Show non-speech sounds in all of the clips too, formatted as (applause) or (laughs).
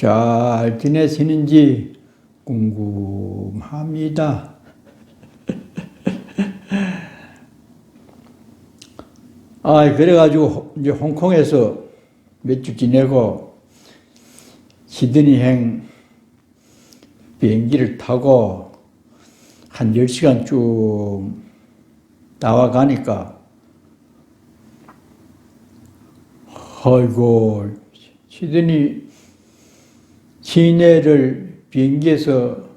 잘 지내시는지 궁금합니다. (laughs) 아, 그래가지고 이제 홍콩에서 몇 주 지내고 시드니행 비행기를 타고 한 10시간 쭉 나와 가니까 아이고 시드니 시내를 비행기에서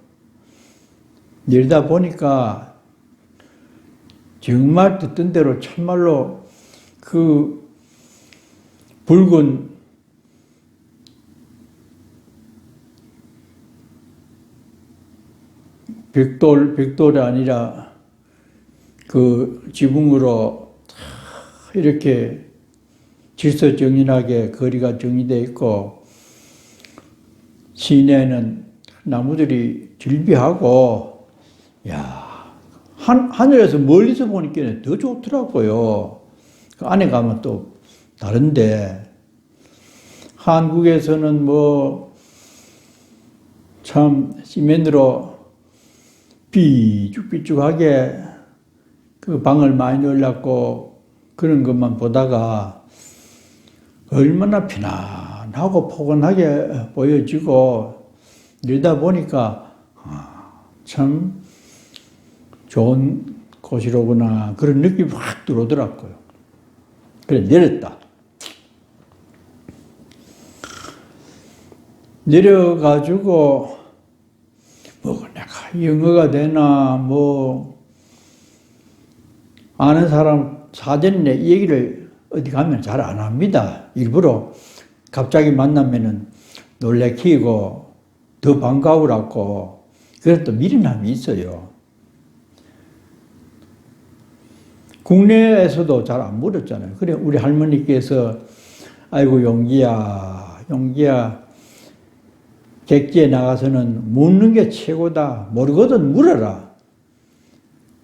내리다 보니까 정말 듣던 대로 참말로 그 붉은 벽돌, 벽돌이 아니라 그 지붕으로 이렇게 질서 정연하게 거리가 정리되어 있고 시내는 나무들이 질비하고 야 한, 하늘에서 멀리서 보니까 더 좋더라고요. 그 안에 가면 또 다른데 한국에서는 뭐 참 시멘으로 삐죽삐죽하게 그 방을 많이 넣으려고 그런 것만 보다가 얼마나 편안하고 포근하게 보여지고 이러다 보니까 아, 참 좋은 곳이로구나 그런 느낌이 확 들어오더라고요. 그래 내렸다. 내려가지고 뭐 내가 영어가 되나 뭐 아는 사람 사전에 이 얘기를 어디 가면 잘 안 합니다. 일부러 갑자기 만나면은 놀래키고 더 반가우라고 그래도 미련함이 있어요. 국내에서도 잘 안 물었잖아요. 그래 우리 할머니께서 아이고 용기야 용기야 객지에 나가서는 묻는 게 최고다. 모르거든 물어라.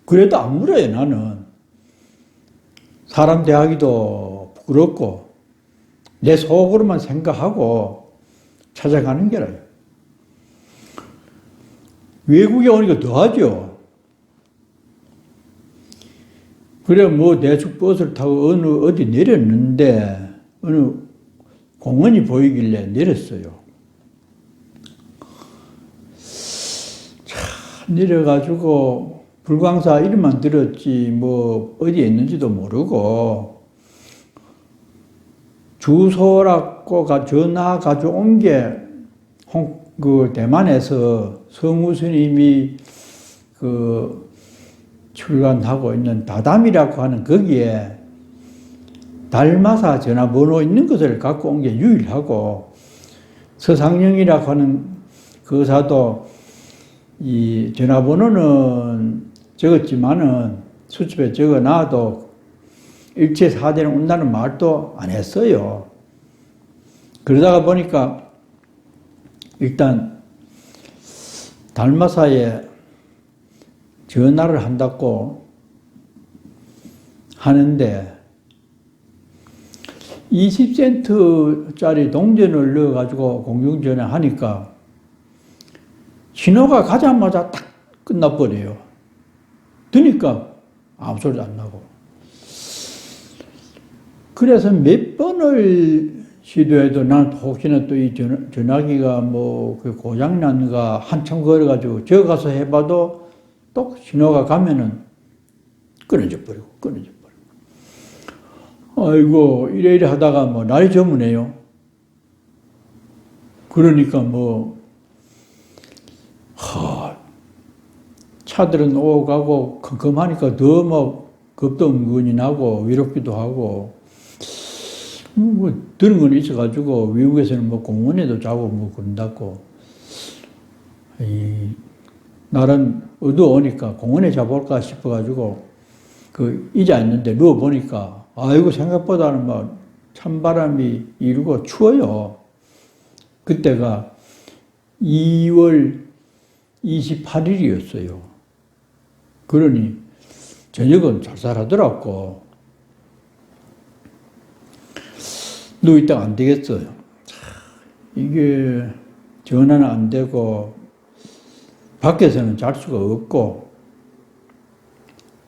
그래도 안 물어요 나는. 사람 대하기도 부끄럽고 내 속으로만 생각하고 찾아가는 게라요. 외국에 오니까 더하죠. 그래 뭐 대충 버스를 타고 어느 어디 내렸는데 어느 공원이 보이길래 내렸어요. 차 내려가지고 불광사 이름만 들었지 뭐 어디에 있는지도 모르고 주소라고 가 전화 가져온 게그 대만에서 성우 스님이 그 출간하고 있는 다담이라고 하는 거기에 달마사 전화번호 있는 것을 갖고 온 게 유일하고 서상영이라고 하는 그 의사도 이 전화번호는 적었지만은 수첩에 적어 놔도 일체 사대는 온다는 말도 안 했어요. 그러다가 보니까 일단 달마사에 전화를 한다고 하는데 20센트짜리 동전을 넣어가지고 공중전화 하니까 신호가 가자마자 딱 끝나버려요. 드니까 아무 소리도 안 나고. 그래서 몇 번을 시도해도 난 혹시나 또 이 전화기가 뭐 그 고장 난가 한참 걸어가지고 저 가서 해봐도 또 신호가 가면은 끊어져 버리고 끊어져 버리고. 아이고 이래 이래 하다가 뭐 날이 저무네요. 그러니까 뭐 하, 차들은 오고 가고 컴컴하니까 더 뭐 겁도 은근히 나고 위롭기도 하고 뭐 들은 건 있어가지고 외국에서는 뭐 공원에도 자고 뭐 그런다고 이 날은 어두우니까 공원에 자볼까 싶어가지고 그 의자 있는데 누워 보니까 아이고 생각보다는 막 찬바람이 이르고 추워요. 그때가 2월 28일이었어요. 그러니 저녁은 잘 살아더라고. 누워있다가 안 되겠어요. 이게 전화는 안 되고 밖에서는 잘 수가 없고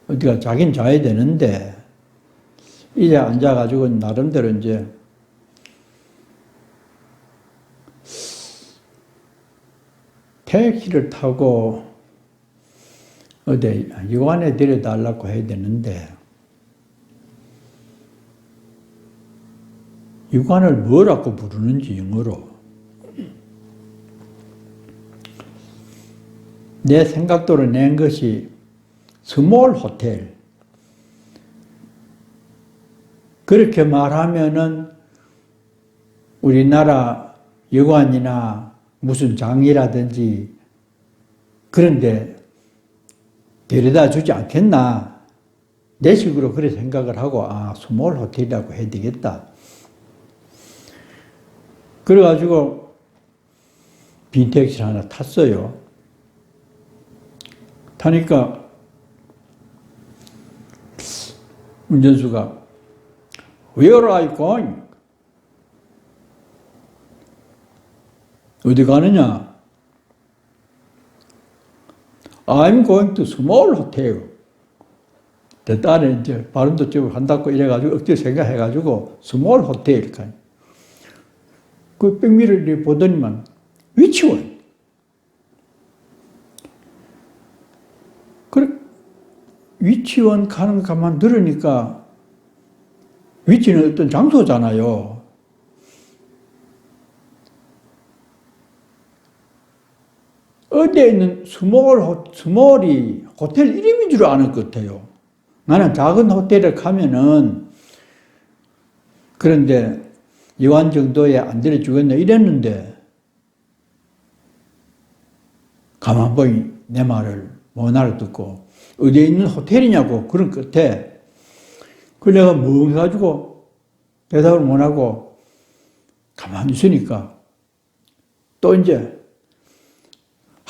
어디가 자긴 자야 되는데 이제 앉아가지고 나름대로 이제 택시를 타고 어디 유관에 데려달라고 해야 되는데 유관을 뭐라고 부르는지 영어로. 내 생각대로 낸 것이 스몰 호텔. 그렇게 말하면은 우리나라 여관이나 무슨 장이라든지 그런데 데려다 주지 않겠나? 내 식으로 그래 생각을 하고 아 스몰 호텔이라고 해야 되겠다 그래가지고 빈택시를 하나 탔어요 타니까 운전수가 Where are you going? 어디 가느냐? I'm going to small hotel. 내 딸이 이제 발음도 좀 한다고 이래가지고 억지로 생각해가지고 small hotel. 그 백미를 보더니만 위치원. 그래 위치원 가는 가만 들으니까 위치는 어떤 장소잖아요. 어디에 있는 스몰, 호, 스몰이 호텔 이름인 줄 아는 것 같아요. 나는 작은 호텔에 가면은 그런데 이완 정도에 안 들여주겠네 이랬는데 가만 보니 내 말을 못 알아듣고 어디에 있는 호텔이냐고 그런 끝에 그 내가 멍해가지고 대답을 못하고 가만히 있으니까 또 이제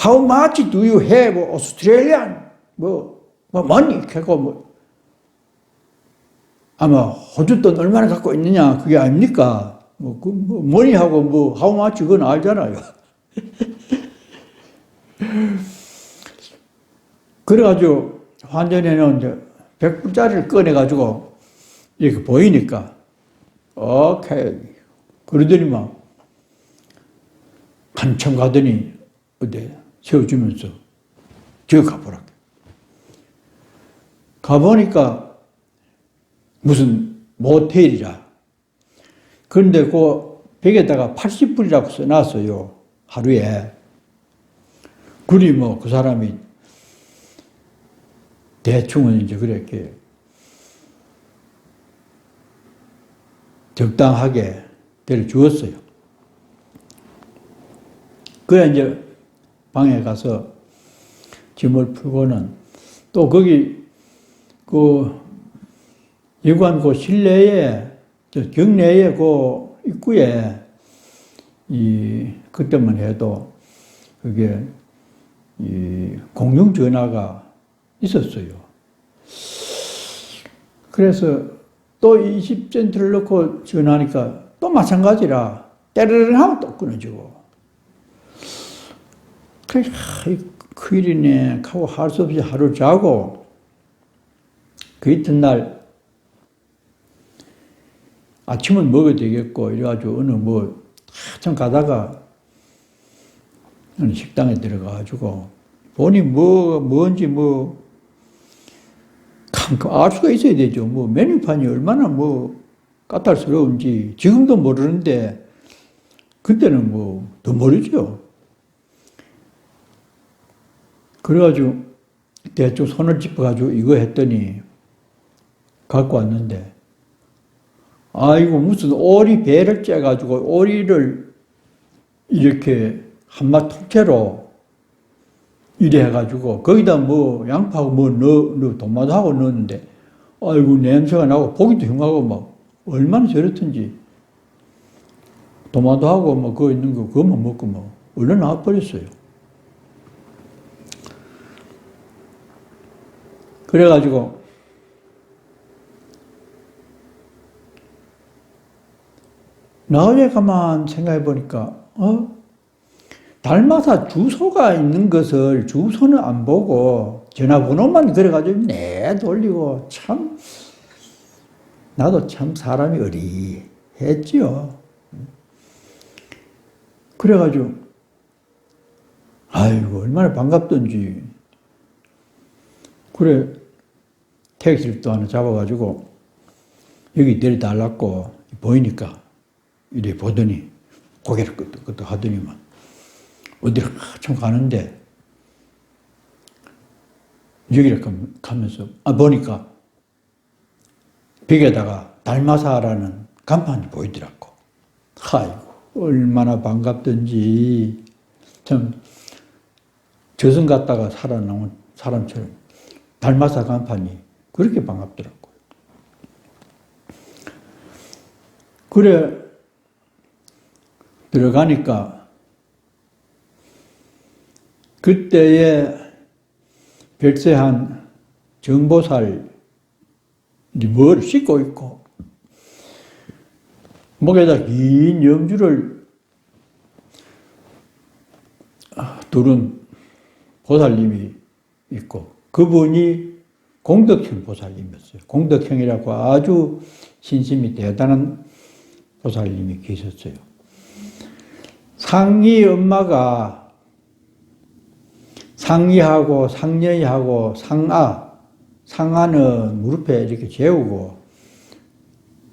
How much do you have Australian? 뭐, 뭐 money? 하고 뭐 아마 호주 돈 얼마나 갖고 있느냐 그게 아닙니까? 뭐, 그, 뭐 money하고 뭐 how much 그건 알잖아요. (laughs) 그래가지고 환전에는 이제 100불짜리를 꺼내가지고 이렇게 보이니까 오케이 그러더니 막 한참 가더니 어디 세워주면서 저 가보라 가보니까 무슨 모텔이라 그런데 그 벽에다가 80불이라고 써놨어요 하루에 그리 뭐 그 사람이 대충은 이제 그렇게 적당하게 데려 주었어요. 그래 이제 방에 가서 짐을 풀고는 또 거기 그 여관 그 실내에 저 경내에 그 입구에 이 그때만 해도 그게 이 공중 전화가 있었어요. 그래서 또 20센트를 넣고 전화하니까 또 마찬가지라 때르르 하면 또 끊어지고. 그래, 그 일이네 하고 할 수 없이 하루 자고 그 이튿날 아침은 먹어야 되겠고 이래가지고 어느 뭐 한참 가다가 어느 식당에 들어가가지고 보니 뭐 뭔지 뭐 알 수가 있어야 되죠. 뭐 메뉴판이 얼마나 뭐 까탈스러운지 지금도 모르는데 그때는 뭐 더 모르죠. 그래가지고 대충 손을 짚어가지고 이거 했더니 갖고 왔는데 아이고 무슨 오리 배를 째가지고 오리를 이렇게 한마 통째로 이래 해가지고 거기다 뭐 양파하고 뭐 넣어, 넣어 도마도하고 넣었는데 아이고 냄새가 나고 보기도 흉하고 막 얼마나 저렇든지 도마도 하고 뭐 그거 있는 거 그것만 먹고 뭐 얼른 나와버렸어요. 그래가지고 나중에 가만 생각해 보니까 어 달마사 주소가 있는 것을 주소는 안 보고 전화번호만 그래가지고 내 돌리고 참 나도 참 사람이 어리했지요. 그래가지고 아이고 얼마나 반갑던지 그래 택시를 또 하나 잡아가지고 여기 내려달라고 보이니까 이래 보더니 고개를 끄덕끄덕 하더니만 어디를 한참 가는데 여기를 감- 가면서 아 보니까 벽에다가 달마사라는 간판이 보이더라고. 아이고 얼마나 반갑던지 참 저승 갔다가 살아나온 사람처럼 달마사 간판이 그렇게 반갑더라고요. 그래 들어가니까 그때에 별세한 정보살 뭘 씻고 있고 목에다 긴 염주를 두른 보살님이 있고 그분이 공덕형 보살님이었어요. 공덕형이라고 아주 신심이 대단한 보살님이 계셨어요. 상이 엄마가 상이하고 상녀이하고 상아, 상아는 무릎에 이렇게 재우고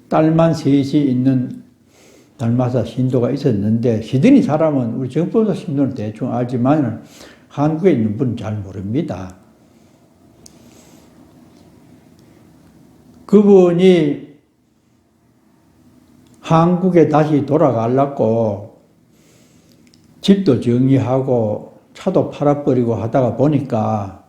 딸만 셋이 있는 달마사 신도가 있었는데 시드니 사람은 우리 정법사 신도는 대충 알지만 한국에 있는 분은 잘 모릅니다. 그분이 한국에 다시 돌아가려고 집도 정리하고 차도 팔아버리고 하다가 보니까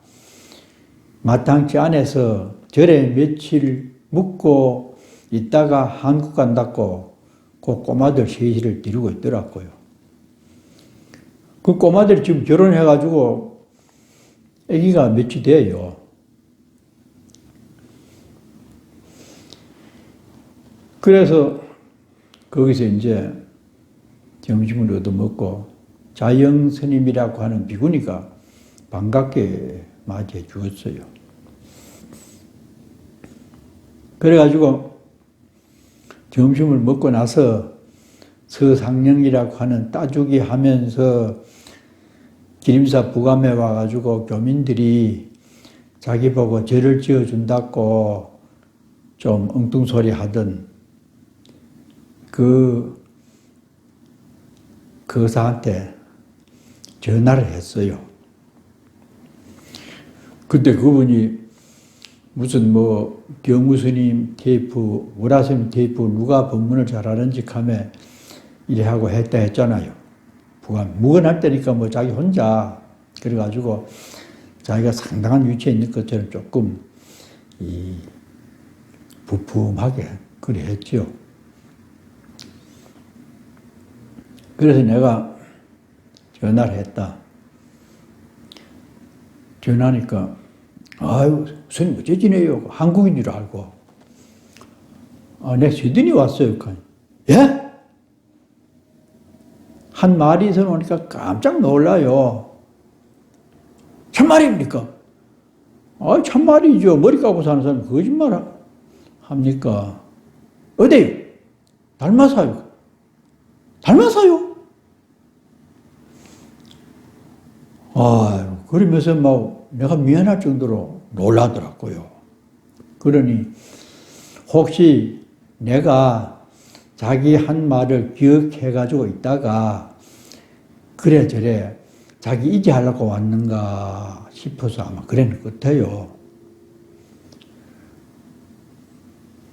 마땅치 않아서 절에 며칠 묵고 있다가 한국 간다고 그 꼬마들 셋이를 데리고 있더라고요. 그 꼬마들 지금 결혼해가지고 아기가 몇이 돼요. 그래서 거기서 이제 점심을 얻어먹고 자영 스님이라고 하는 비구니가 반갑게 맞이해 주었어요. 그래가지고 점심을 먹고 나서 서상령이라고 하는 따주기 하면서 기림사 부감에 와가지고 교민들이 자기 보고 죄를 지어준다고 좀 엉뚱소리 하던 그 거사한테 전화를 했어요. 그때 그분이 무슨 뭐 경무스님 테이프, 오라스님 테이프 누가 법문을 잘하는지 감에 이래 하고 했다 했잖아요. 부감 무건할 때니까 뭐 자기 혼자 그래가지고 자기가 상당한 위치에 있는 것처럼 조금 이 부품하게 그래 했죠. 그래서 내가 전화를 했다. 전화하니까, 아유, 스님 어째 지내요? 한국인 줄 알고. 아, 내 시드니 왔어요. 그 예? 한 말이 서 오니까 깜짝 놀라요. 참말입니까? 아, 참말이죠. 머리 감고 사는 사람 거짓말 합니까? 어디요? 닮아사요. 닮아사요? 아, 그러면서 막 내가 미안할 정도로 놀라더라고요. 그러니 혹시 내가 자기 한 말을 기억해 가지고 있다가 그래 저래 자기 이지하려고 왔는가 싶어서 아마 그랬는 것 같아요.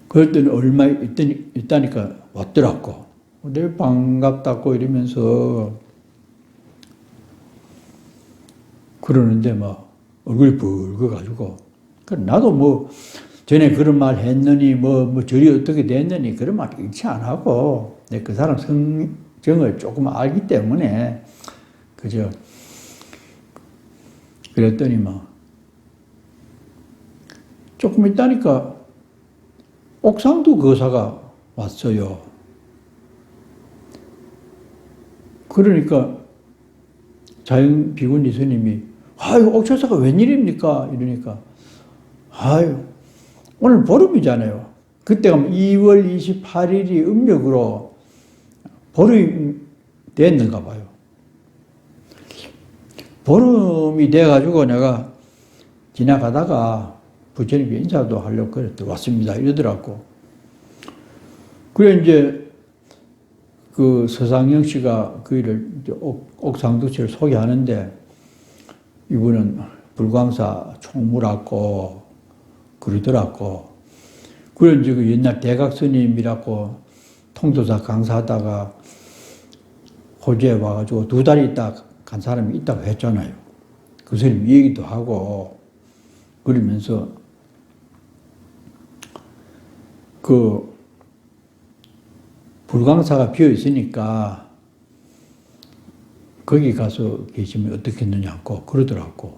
그랬더니 얼마 있더니, 있다니까 왔더라고. 내 반갑다고 이러면서 그러는데 막 얼굴이 붉어가지고 나도 뭐 전에 그런 말 했느니 뭐, 뭐 절이 어떻게 됐느니 그런 말 일치 안 하고 내그 사람 성 정을 조금 알기 때문에 그저 그랬더니 뭐 조금 있다니까 옥상도 거사가 왔어요. 그러니까 자연 비구니 스님이 아유 옥천사가 웬일입니까 이러니까 아유 오늘 보름이잖아요. 그때가 2월 28일이 음력으로 보름이 됐는가 봐요. 보름이 돼가지고 내가 지나가다가 부처님께 인사도 하려고 그랬더 왔습니다. 이러더라고. 그래, 이제 그 서상영 씨가 그 일을 이제 옥, 옥상두치를 소개하는데 이분은 불광사 총무라고 그러더라고. 그래, 이제 그 옛날 대각 스님이라고 통도사 강사하다가 호주에 와가지고 두 달 있다 간 사람이 있다고 했잖아요. 그 스님 얘기도 하고 그러면서 그 불광사가 비어 있으니까 거기 가서 계시면 어떻겠느냐고 그러더라고.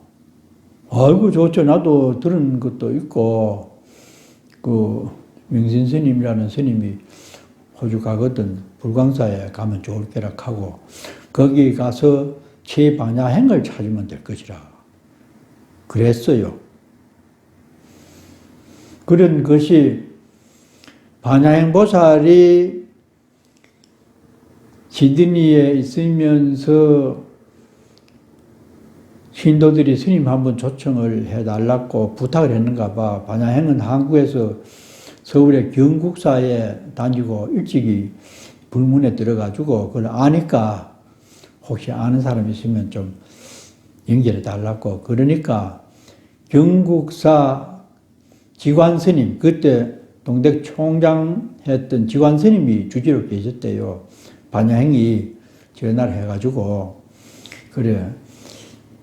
아이고 좋죠. 나도 들은 것도 있고 그 명신 스님이라는 스님이 호주 가거든 불광사에 가면 좋을 게라 하고 거기 가서 최반야행을 찾으면 될 것이라 그랬어요. 그런 것이 반야행 보살이 시드니에 있으면서 신도들이 스님 한번 초청을 해달라고 부탁을 했는가 봐. 반야행은 한국에서 서울의 경국사에 다니고 일찍이 불문에 들어가지고 그걸 아니까 혹시 아는 사람 있으면 좀 연결해 달라고. 그러니까 경국사 지관 스님, 그때 동백 총장 했던 지관 스님이 주지로 계셨대요. 반야행이 전화를 해가지고, 그래,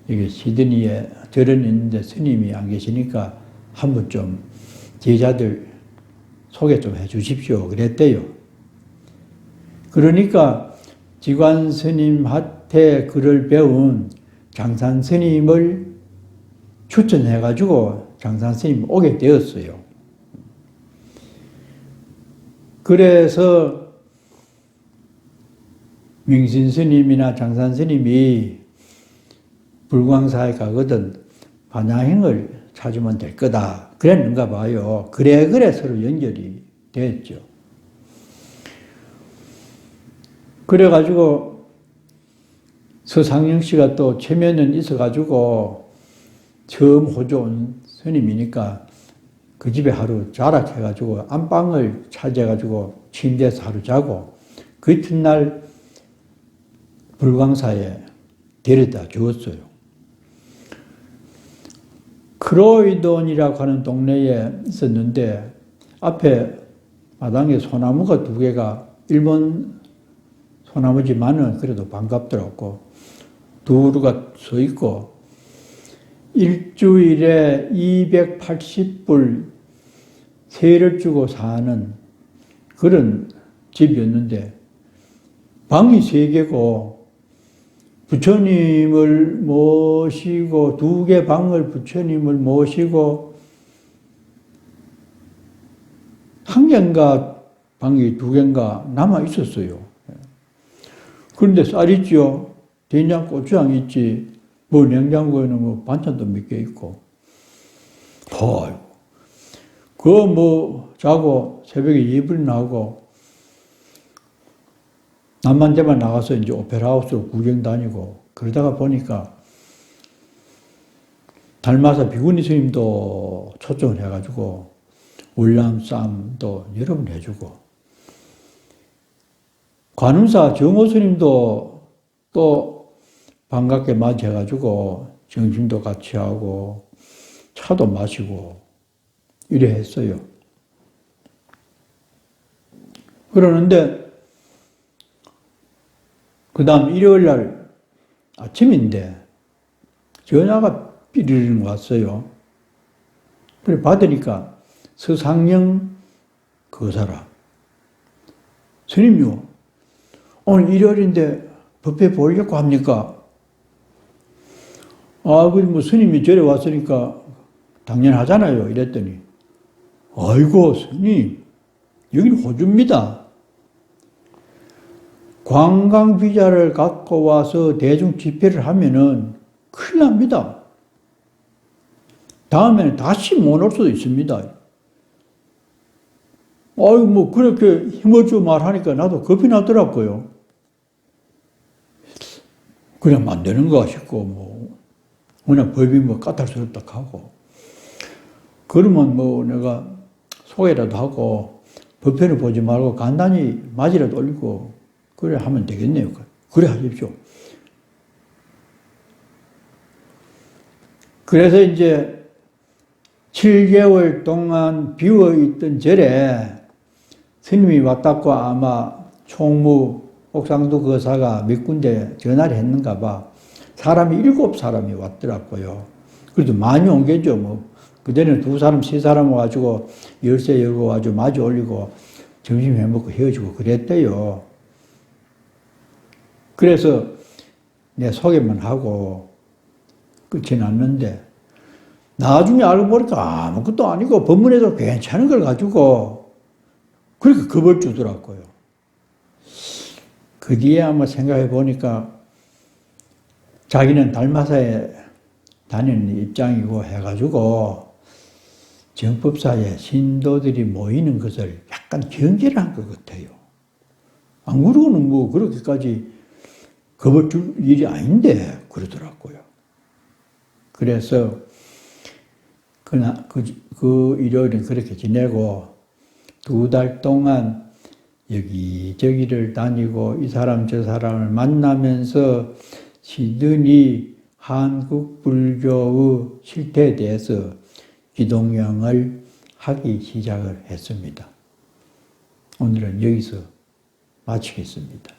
여기 시드니에 절은 있는데 스님이 안 계시니까 한번 좀 제자들 소개 좀 해 주십시오. 그랬대요. 그러니까 지관 스님한테 글을 배운 장산 스님을 추천해가지고 장산 스님 오게 되었어요. 그래서 명신 스님이나 장산 스님이 불광사에 가거든 반야행을 찾으면 될 거다. 그랬는가 봐요. 그래 그래 서로 연결이 됐죠. 그래가지고 서상영 씨가 또 체면은 있어가지고 처음 호주 온 스님이니까 그 집에 하루 자락해가지고 안방을 차지해가지고 침대에서 하루 자고 그 이튿날 불광사에 데려다 주었어요. 크로이돈이라고 하는 동네에 있었는데 앞에 마당에 소나무가 두 개가 일본 소나무지만은 그래도 반갑더라고. 두루가 서 있고 일주일에 280불 세를 주고 사는 그런 집이었는데 방이 세 개고 부처님을 모시고 두 개 방을 부처님을 모시고 한 개인가 방이 두 개인가 남아 있었어요. 그런데 쌀 있죠. 된장, 고추장 있지. 뭐 냉장고에는 뭐 반찬도 몇 개 있고. 헐. 그뭐 자고 새벽에 이불 나오고 남만 대만 나가서 이제 오페라하우스로 구경 다니고 그러다가 보니까 달마사 비구니 스님도 초청을 해가지고 월남쌈도 여러 번 해주고 관음사 정호 스님도 또 반갑게 맞이해가지고 점심도 같이 하고 차도 마시고 이래 했어요. 그러는데 그 다음 일요일 날 아침인데 전화가 삐리링 왔어요. 그래 받으니까 서상영 그 사람 스님요 오늘 일요일인데 법회 보려고 합니까? 아, 그 뭐 스님이 절에 왔으니까 당연하잖아요. 이랬더니, 아이고, 스님, 여기는 호주입니다. 관광 비자를 갖고 와서 대중 집회를 하면은 큰일 납니다. 다음에는 다시 못 올 수도 있습니다. 아유, 뭐, 그렇게 주 말하니까 나도 겁이 나더라고요. 그냥 안 되는가 싶고, 뭐, 워낙 법이 뭐 까탈스럽다 하고. 그러면 뭐 내가 소개라도 하고, 법회를 보지 말고 간단히 맞이라도 올리고, 그래 하면 되겠네요. 그래 하십시오. 그래서 이제 7개월 동안 비어 있던 절에 스님이 왔다고 아마 총무 옥상도 거사가 몇 군데 전화를 했는가 봐. 사람이 일곱 사람이 왔더라고요. 그래도 많이 온 게죠, 뭐. 그때는 두 사람, 세 사람 와가지고 열쇠 열고 와가지고 마주 올리고 점심 해 먹고 헤어지고 그랬대요. 그래서 내 소개만 하고 끝이 났는데 나중에 알고 보니까 아무것도 아니고 법문에도 괜찮은 걸 가지고 그렇게 겁을 주더라고요. 그 뒤에 아마 생각해 보니까 자기는 달마사에 다니는 입장이고 해가지고 정법사에 신도들이 모이는 것을 약간 경계를 한 것 같아요. 안 그러고는 뭐 그렇게까지 겁을 줄 일이 아닌데 그러더라고요. 그래서 그나 그, 그 일요일은 그렇게 지내고 두 달 동안 여기저기를 다니고 이 사람 저 사람을 만나면서 시드니 한국 불교의 실태에 대해서 기동령을 하기 시작을 했습니다. 오늘은 여기서 마치겠습니다.